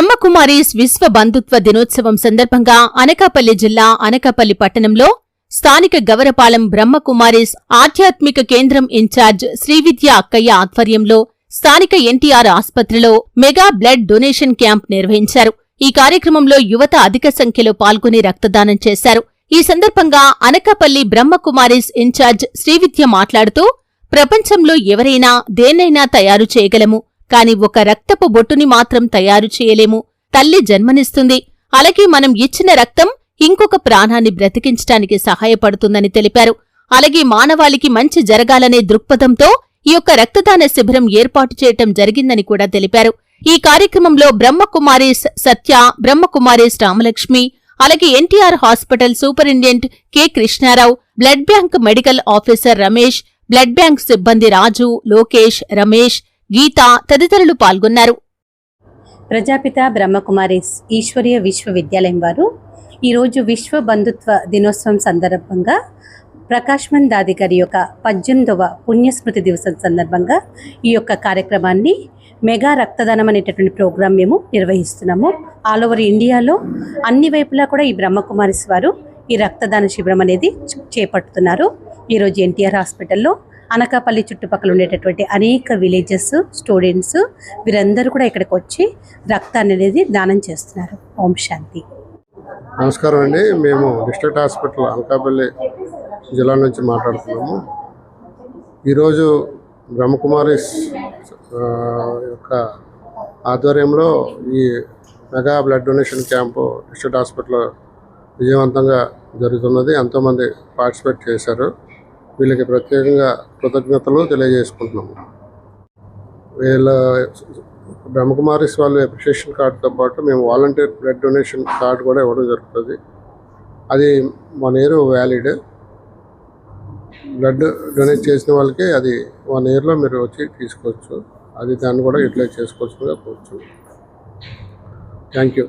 బ్రహ్మకుమారీస్ విశ్వ బంధుత్వ దినోత్సవం సందర్భంగా అనకాపల్లి జిల్లా అనకాపల్లి పట్టణంలో స్థానిక గవరపాలెం బ్రహ్మకుమారీస్ ఆధ్యాత్మిక కేంద్రం ఇన్ఛార్జ్ శ్రీవిద్య అక్కయ్య ఆధ్వర్యంలో స్థానిక ఎన్టీఆర్ ఆసుపత్రిలో మెగా బ్లడ్ డొనేషన్ క్యాంప్ నిర్వహించారు. ఈ కార్యక్రమంలో యువత అధిక సంఖ్యలో పాల్గొని రక్తదానం చేశారు. ఈ సందర్భంగా అనకాపల్లి బ్రహ్మకుమారీస్ ఇన్ఛార్జ్ శ్రీవిద్య మాట్లాడుతూ ప్రపంచంలో ఎవరైనా దేన్నైనా తయారు చేయగలము. కాని ఒక రక్తపు బొట్టుని మాత్రం తయారు చేయలేము. తల్లి జన్మనిస్తుంది. అలాగే మనం ఇచ్చిన రక్తం ఇంకొక ప్రాణాన్ని బ్రతికించటానికి సహాయపడుతుందని తెలిపారు. అలాగే మానవాళికి మంచి జరగాలనే దృక్పథంతో ఈ యొక్క రక్తదాన శిబిరం ఏర్పాటు చేయటం జరిగిందని కూడా తెలిపారు. ఈ కార్యక్రమంలో బ్రహ్మకుమారీస్ సత్య బ్రహ్మకుమారీస్ రామలక్ష్మి అలాగే NTR hospital superintendent K. Krishna Rao blood bank medical officer Ramesh blood bank సిబ్బంది రాజు లోకేష్ రమేష్ గీత తదితరులు పాల్గొన్నారు. ప్రజాపిత బ్రహ్మకుమారిస్ ఈశ్వరీయ విశ్వవిద్యాలయం వారు ఈరోజు విశ్వ బంధుత్వ దినోత్సవం సందర్భంగా ప్రకాశ్మన్ దాది గారి యొక్క పద్దెనిమిదవ పుణ్యస్మృతి దివసం సందర్భంగా ఈ యొక్క కార్యక్రమాన్ని మెగా రక్తదానం అనేటటువంటి ప్రోగ్రాం మేము నిర్వహిస్తున్నాము. ఆల్ ఓవర్ ఇండియాలో అన్ని వైపులా కూడా ఈ బ్రహ్మకుమారిస్ వారు ఈ రక్తదాన శిబిరం అనేది చేపడుతున్నారు. ఈరోజు ఎన్టీఆర్ హాస్పిటల్లో అనకాపల్లి చుట్టుపక్కల ఉండేటటువంటి అనేక విలేజెస్ స్టూడెంట్స్ వీరందరూ కూడా ఇక్కడికి వచ్చి రక్తాన్ని అనేది దానం చేస్తున్నారు. ఓం శాంతి. నమస్కారం అండి. మేము డిస్ట్రిక్ట్ హాస్పిటల్ అనకాపల్లి జిల్లా నుంచి మాట్లాడుతున్నాము. ఈరోజు బ్రహ్మకుమారిస్ యొక్క ఆధ్వర్యంలో ఈ mega blood donation camp district hospital విజయవంతంగా జరుగుతున్నది. ఎంతోమంది పార్టిసిపేట్ చేశారు. వీళ్ళకి ప్రత్యేకంగా కృతజ్ఞతలు తెలియజేసుకుంటున్నాము వీళ్ళ బ్రహ్మకుమారిస్ వాళ్ళు అప్రిషియేషన్ కార్డుతో పాటు మేము వాలంటీర్ బ్లడ్ డొనేషన్ కార్డు కూడా ఇవ్వడం జరుగుతుంది. అది one year valid. Blood donate చేసిన వాళ్ళకి అది వన్ ఇయర్లో మీరు వచ్చి తీసుకోవచ్చు. అది దాన్ని కూడా యూటిలైజ్ చేసుకోవచ్చు కోరుచున్నాం. Thank you.